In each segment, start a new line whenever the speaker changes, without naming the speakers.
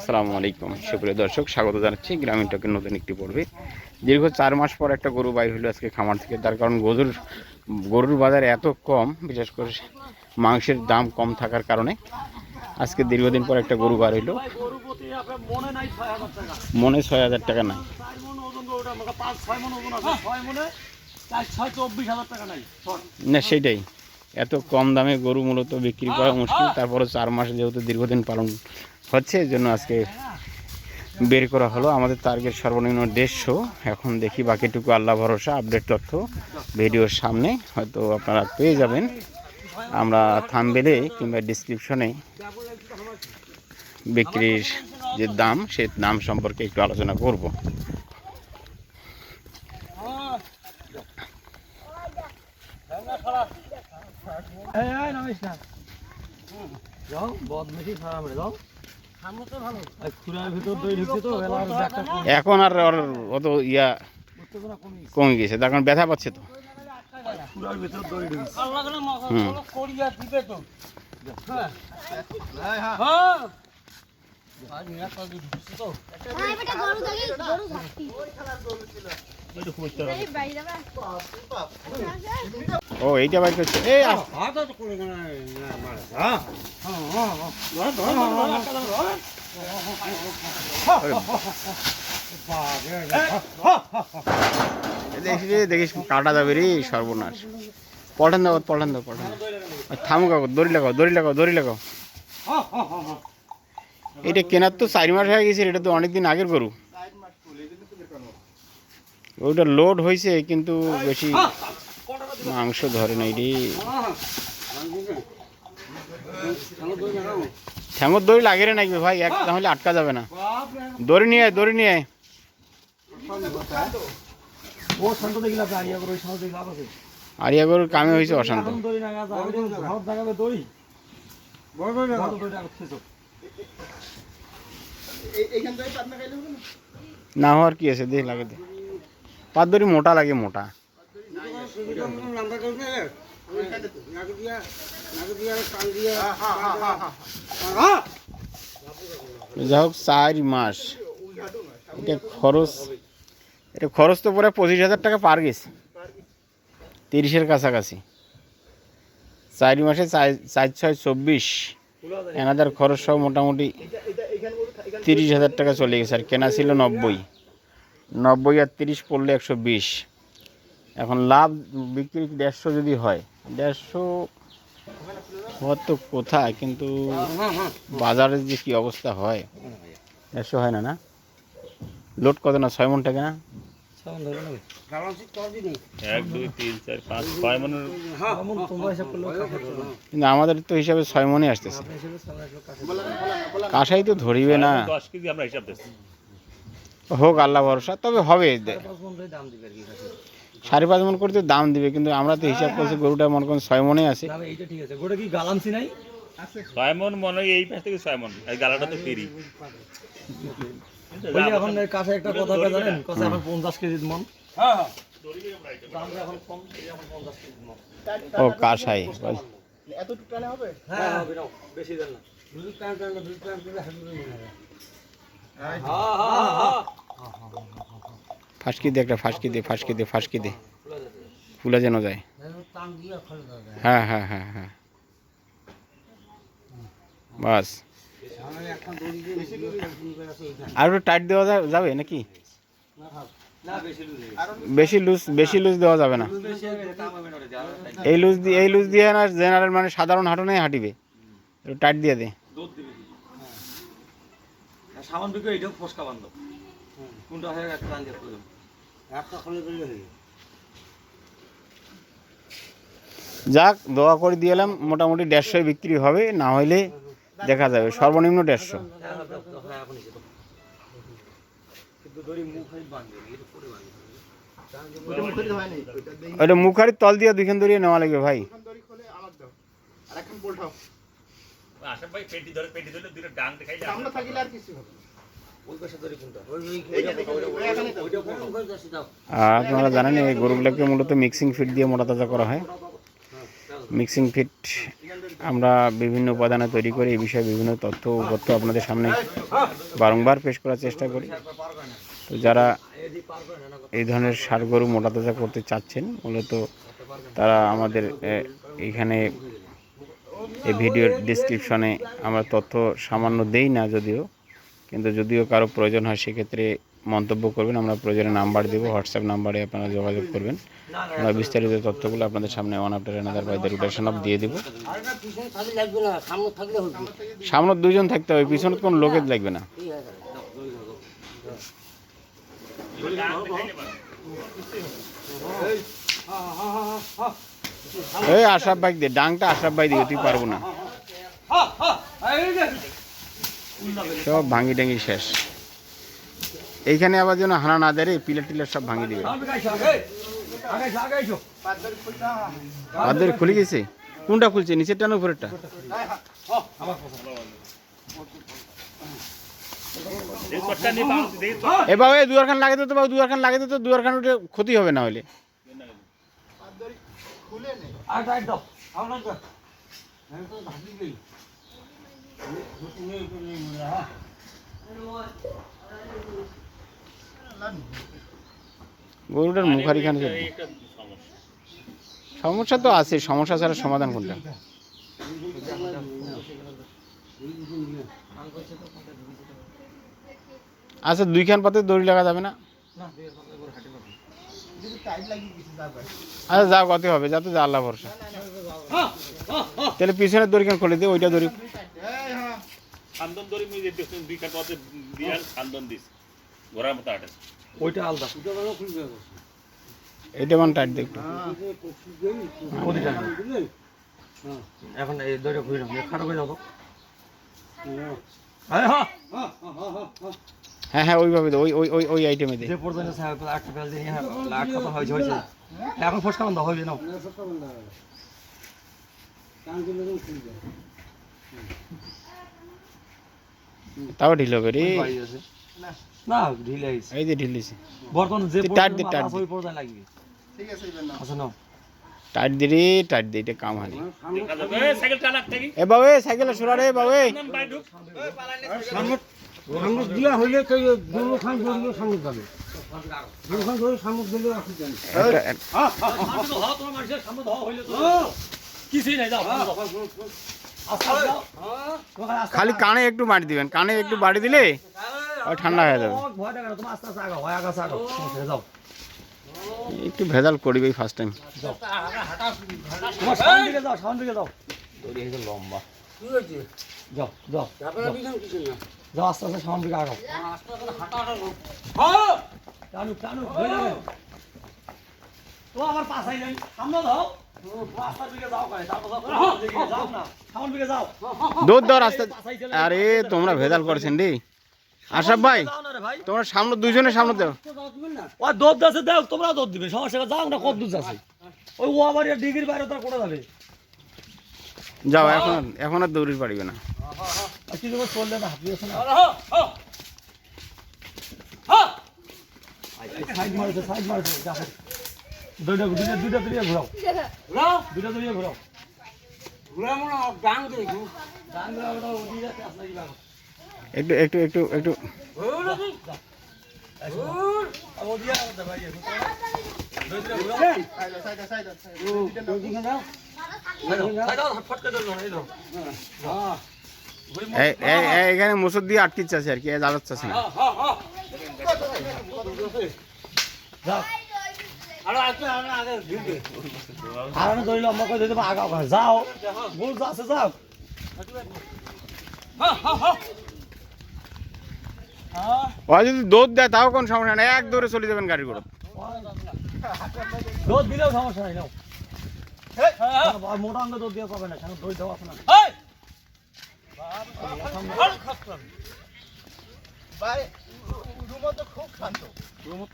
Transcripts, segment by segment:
আসসালামু আলাইকুম। সুপ্রিয় দর্শক, স্বাগত জানাচ্ছি গ্রামীণ টকের নতুন একটি পর্বে। দীর্ঘ চার মাস পর একটা গরু বাইর হলো আজকে খামার থেকে। তার কারণ গরুর গরুর বাজার এত কম, বিশেষ করে মাংসের দাম কম থাকার কারণে আজকে দীর্ঘদিন পর একটা গরু বার হইল
মনে ছয় হাজার টাকা
নাই। না, সেটাই। এত কম দামে গরু মূলত বিক্রি করা মুশকিল। তারপরে চার মাস যেহেতু দীর্ঘদিন পালন হচ্ছে এর জন্য আজকে বের করা হলো। আমাদের টার্গেট সর্বনিম্ন দেড়শো। এখন দেখি বাকিটুকু আল্লাহ ভরসা আপডেট তথ্য ভিডিওর সামনে। হয়তো আপনারা পেয়ে যাবেন। আমরা থামবেলে কিংবা ডিসক্রিপশনে বিক্রির যে দাম সেই দাম সম্পর্কে একটু আলোচনা করব।
যাও বদমেশি খারাপ রে যাও।
এখন আর ওর অত ইয়া
কমে গেছে।
তার কারণ ব্যথা পাচ্ছে তো। হুম। ও এইটা বাইর করছে এই দেখিস কাটা যাবে রে সর্বনাশ। পঠান দাও পঠান দাও পঠান থামো কাকু দড়ি লাগাও দড়ি লাগাও দড়ি লাগাও। এটা কেনার তো চারি মাস হয়ে গেছে এটা তো অনেকদিন আগের গরু। ওইটা লোড হয়েছে কিন্তু বেশি মাংস ধরে নাই রে। ঠ্যাঙর দড়ি লাগে রে নাকি ভাই? এক তাহলে আটকা যাবে না। দড়ি নিয়ে আয়, দড়ি নিয়ে আয়।
ও শান্ত দেখিলা দাঁড়িয়ে করে শান্ত দেখিলা আছে
আরিয়া গরুর কামে হয়েছে অশান্ত।
না গাছ আমি ঘর দেখাবে দড়ি বড় দড়ি না দড়ি রাখছে তো
না হওয়ার কি আছে দেখ। লাগে দে পাত দড়ি মোটা লাগে মোটা যা হোক চার মাস। এটা খরচ এটা খরচ তো পরে পঁচিশ হাজার টাকা পার গেছে তিরিশের কাছাকাছি। চার মাসে চার- চার ছয় চব্বিশ। এনাদের খরচ সব মোটামুটি তিরিশ হাজার টাকা চলে গেছে। আর কেনা ছিল নব্বই। নব্বই আর তিরিশ পড়লে একশো বিশ। এখন লাভ বিক্রি দেড়শো যদি হয় দেড়শো হওয়ার তো কোথায়? কিন্তু বাজারের যে কি অবস্থা হয় দেড়শো হয় না না? লোড কত না? ছয় মন টাকা না? কিন্তু আমাদের তো হিসাবে ছয় মনে আসতেছে। কাঁসাই তো ধরিবে না।
দশ কেজি আমরা হিসাব দিচ্ছি।
হোক আল্লাহ ভরসা তবে হবে।
মন
সাড়ে পাঁচ মন করতে দাম দিবে কিন্তু আমরা তো হিসাব করছি গরুটা মনে করেন ছয় মনে আছে।
এইটা ঠিক আছে। গোটা কি গালামসি নাই?
ছয় মন মনে হয় এই পাশ থেকে ছয় মন। এই গালাটা তো ফিরি।
এখন কাছে একটা কথা জানেন? কাছে এখন পঞ্চাশ কেজি মন। হ্যাঁ দামটা এখন কম এই এখন পঞ্চাশ কেজি মন
ও কাঁসাই।
হ্যাঁ। হবে বেশি দেন না হবে হ্যাঁ হ্যাঁ হ্যাঁ।
ফাঁসকি দে, একটা ফাঁসকি দে ফাঁসকি দে ফাঁসকি দে। ফুলা যেন যায়।
দিয়ে
হ্যাঁ হ্যাঁ হ্যাঁ হ্যাঁ। বাস। আর একটু টাইট দেওয়া যাবে নাকি?
বেশি লুজ
বেশি লুজ দেওয়া যাবে না। এই লুজ দিয়ে এই লুজ দিয়ে না জেনারেল মানে সাধারণ হাঁটুনে হাঁটিবে। একটু টাইট দিয়ে দে।
হ্যাঁ। সামান বিকে এইটাও ফসকা বান্ধব। কোনটা হয়ে দিয়ে প্রয়োজন একটা খোলে দিলে হয়ে
যাক দোয়া করে দিয়ে এলাম মোটামুটি দেড়শোয় বিক্রি হবে না হইলে দেখা যাবে সর্বনিম্ন দেড়শো। ওইটা মুখারির তল দিয়ে দুইখান দড়িয়ে নেওয়া লাগবে ভাই।
আশা ভাই পেটি ধরে পেটি ধরে দুটো ডাং দেখাই
আপনারা জানেন এই গরুগুলোকে মূলত মিক্সিং ফিড দিয়ে মোটা তাজা করা হয়। মিক্সিং ফিট আমরা বিভিন্ন উপাদানে তৈরি করে এই বিষয়ে বিভিন্ন তথ্য উপত্য আপনাদের সামনে বারংবার পেশ করার চেষ্টা করি। তো যারা এই ধরনের সার গরু মোটা তাজা করতে চাচ্ছেন মূলত তারা আমাদের এ, এইখানে এই ভিডিওর ডিসক্রিপশনে আমরা তথ্য সামান্য দেই না যদিও। কিন্তু যদিও কারও প্রয়োজন হয়, সেক্ষেত্রে মন্তব্য করবেন। আমরা প্রয়োজনে নাম্বার দেবো, হোয়াটসঅ্যাপ নাম্বারে আপনারা যোগাযোগ করবেন। আমরা বিস্তারিত তথ্যগুলো আপনাদের সামনে one after another by the rotation of দিয়ে দেবো।
সামনে
দুজন থাকতে হবে, পিছনে কোনো লোকের লাগবে না।
ঠিক আছে
এই আশরাফ বাইক দে ডাংটা আশরাফ ভাই দিকে তুই পারব না। সব ভাঙি টাঙ্গি শেষ। এইখানে আবার যেন হানা না দেয় পিলার টিলার সব ভাঙি দিবে। খুলে গেছে? কোনটা খুলছে? নিচেরটা না উপরেরটা। এ তো তো ক্ষতি হবে না হলে।
এই একটা সমস্যা।
সমস্যা তো আছে সমস্যা ছাড়া সমাধান কোনটা? আচ্ছা দুইখান পাতে দড়ি লাগা যাবে না? আচ্ছা যা কত হবে যাতে তো যা আল্লাহ ভরসা। তাহলে পিছনের দড়ি কেন খুলে দিয়ে ওইটা দড়ি।
খান্দন দড়ি মুই যে দুই কাটা পথে দিয়াল খান্দন দিস ঘোড়ার মতো আটে।
ওইটা আলাদা।
এইটা মান টাইট দেখো
এখন এই দইটা নাও। খারাপ হয়ে যাব।
হ্যাঁ। হ্যাঁ ওইভাবে দে ওই ওই ওই ওই আইটেমে দে।
যে পর্যন্ত একটা বেল দিয়ে লাখ কথা হয়েছে হয়েছে। এখন ফসকা বন্ধ হয়ে নাও
তাও ঢিল হবে রে।
না ঢিলে আইছে।
এই যে ঢিল দিছে
বর্তমান যে
টাইট দে, টাইট
আছে
দে।
ওই পর্যন্ত লাগবে আচ্ছা নাও।
টাইট দে রে টাইট দে এটা কাম হানি।
এই সাইকেল চালাক থাকি
এ বাবু এ সাইকেলে সরা রে বাবু এ।
ঢুক
সামুদ দিয়া হইলে তো দুলো খান ধরিয়ে সামুদ যাবে। দুলো খান ধরে সামুদ দিলে অসুবিধা নেই
একটা-
কিছুই নাই যাও
খালি কানে একটু মারি দিবেন কানে একটু বাড়ি দিলে ঠান্ডা হয়ে যাবে
হয়
একটু ভেজাল করবে ফার্স্ট টাইম
লম্বা যাও যাও যাও আস্তে আস্তে দিকে আগাও হয়ে পাশাই নাই সামনে দাও
দৌড় দাও রাস্তা আরে তোমরা ভেজাল করছেন রে। আশাফ ভাই তোমরা সামনে দুইজনের সামনে দাও।
ও দৌড় দাসে দাও তোমরা দৌড় দিবে। সমস্যা যাও না কত দূর যাচ্ছে। ওই ও আবার ডিগ্রির বাইরে তো করে যাবে।
যাও এখন আর- এখন আর দৌড়ির পারবে না।
কি দেবো চললে না হাত দিয়েছে না সাইড মারছে সাইড মারছে দুইটা দুইটা দুইটা দুইটা ঘুরাও। দুইটা দুইটা ঘুরাও ডাং ঘুরাও। ওটা ওদিকে যাচ্ছে আসলে কি
একটু একটু একটু একটু।
হ্যাঁ
এখানে মুসুর দিয়ে আটকিচ্ছে আছে আর কি চাচ্ছে না
আর ধরিল আমাকে দিতে আগাও যাও। ভুল আছে যাও।
যদি দৌড় দেয় তাও কোন সমস্যা নেই। এক দৌড়ে চলে যাবেন গাড়ি করে
দোধ দিলেও সমস্যা নাই মোটা অঙ্গ দোধ দিয়ে পাবে না দই দেওয়া গাই গরু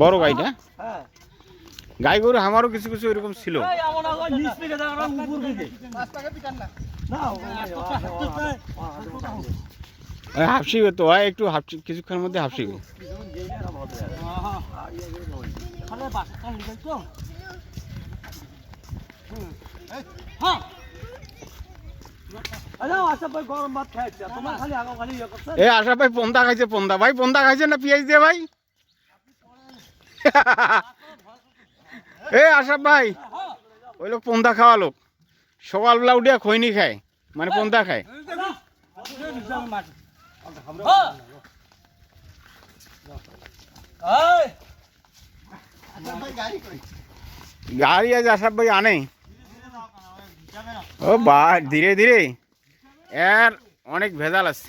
বড়
গাইটা
গাই গরু আমারও কিছু কিছু এরকম ছিল। হাফসিবে তো হয় একটু হাফসি কিছুক্ষণের মধ্যে হাফসিবে।
হ্যাঁ।
এ আশা ভাই পন্দা খাইছে পন্দা। ভাই পন্দা খাইছে না পেঁয়াজ দিয়ে ভাই? এ আশা ভাই ওই লোক পন্দা খাওয়া লোক। সকালবেলা উঠিয়া খৈনি খায় মানে পন্দা খায়। গাড়ি আজ আশাফ ভাই আনে। ও বা ধীরে ধীরে। এর অনেক ভেজাল আছে।